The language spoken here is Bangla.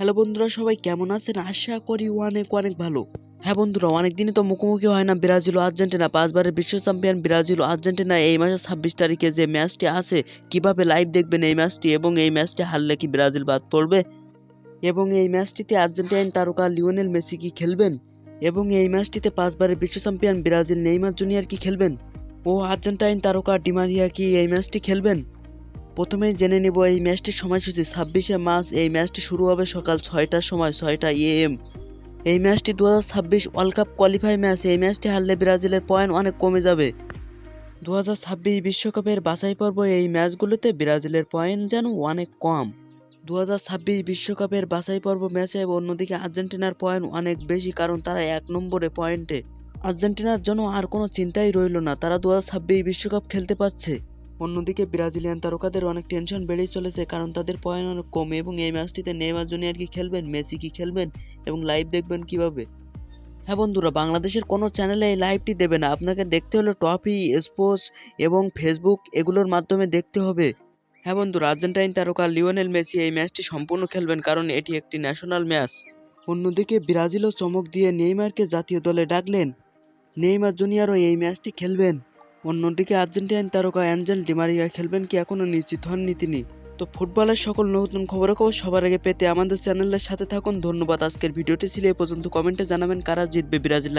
হ্যালো বন্ধুরা, সবাই কেমন আছেন? আশা করি অনেক অনেক ভালো। হ্যাঁ বন্ধুরা অনেক দিনই তো মুখোমুখি হয় না ব্রাজিল ও আর্জেন্টিনা। পাঁচবারের বিশ্ব চ্যাম্পিয়ন ব্রাজিল ও আর্জেন্টিনা এই মাসের ছাব্বিশ তারিখে যে ম্যাচটি আছে, কীভাবে লাইভ দেখবেন এই ম্যাচটি এবং এই ম্যাচটি হারলে কি ব্রাজিল বাদ পড়বে? এবং এই ম্যাচটিতে আর্জেন্টাইন তারকা লিওনেল মেসি কি খেলবেন? এবং এই ম্যাচটিতে পাঁচবারের বিশ্ব চ্যাম্পিয়ন ব্রাজিল নেইমার জুনিয়র কি খেলবেন? ও আর্জেন্টাইন তারকা ডিমারিয়া কি এই ম্যাচটি খেলবেন? প্রথমেই জেনে নেব এই ম্যাচটির সময়সূচি, ছাব্বিশে মার্চ। এই ম্যাচটি শুরু হবে সকাল ছয়টার সময়, ছয়টা এএম এই ম্যাচটি দু হাজার ছাব্বিশ ওয়ার্ল্ড কাপ কোয়ালিফাই ম্যাচ এই ম্যাচটি হারলে ব্রাজিলের পয়েন্ট অনেক কমে যাবে। দু হাজার ছাব্বিশ বিশ্বকাপের বাছাই পর্ব, এই ম্যাচগুলোতে ব্রাজিলের পয়েন্ট যেন অনেক কম। দু হাজার ছাব্বিশ বিশ্বকাপের বাছাই পর্ব ম্যাচে অন্যদিকে আর্জেন্টিনার পয়েন্ট অনেক বেশি, কারণ তারা এক নম্বরে পয়েন্টে আর্জেন্টিনার জন্য আর কোনো চিন্তাই রইল না। তারা দু হাজার ছাব্বিশ বিশ্বকাপ খেলতে পারছে। অন্যদিকে ব্রাজিলিয়ান তারকাদের অনেক টেনশন বেড়েই চলেছে, কারণ তাদের পয়েন্ট অনেক কম এবং এই ম্যাচটিতে নেইমার জুনিয়র কি খেলবেন, মেসি কি খেলবেন এবং লাইভ দেখবেন কীভাবে? হ্যাঁ বন্ধুরা, বাংলাদেশের কোনো চ্যানেলে এই লাইভটি দেবে না। আপনাকে দেখতে হলে টপি, স্পোর্টস এবং ফেসবুক এগুলোর মাধ্যমে দেখতে হবে। হ্যাঁ বন্ধুরা, আর্জেন্টাইন তারকা লিওনেল মেসি এই ম্যাচটি সম্পূর্ণ খেলবেন কারণ এটি একটি ন্যাশনাল ম্যাচ অন্যদিকে ব্রাজিলও চমক দিয়ে নেইমারকে জাতীয় দলে ডাকলেন। নেইমার জুনিয়রও এই ম্যাচটি খেলবেন। অন্যদিকে আর্জেন্টাইন তারকা অ্যাঞ্জেল ডিমারিয়া খেলবেন কি এখনও নিশ্চিত হননি তিনি। তো ফুটবলের সকল নতুন খবরাখবর সবার আগে পেতে আমাদের চ্যানেলের সাথে থাকুন। ধন্যবাদ। আজকের ভিডিওটি ছিল এ পর্যন্ত। কমেন্টে জানাবেন কারা জিতবে। ব্রাজিল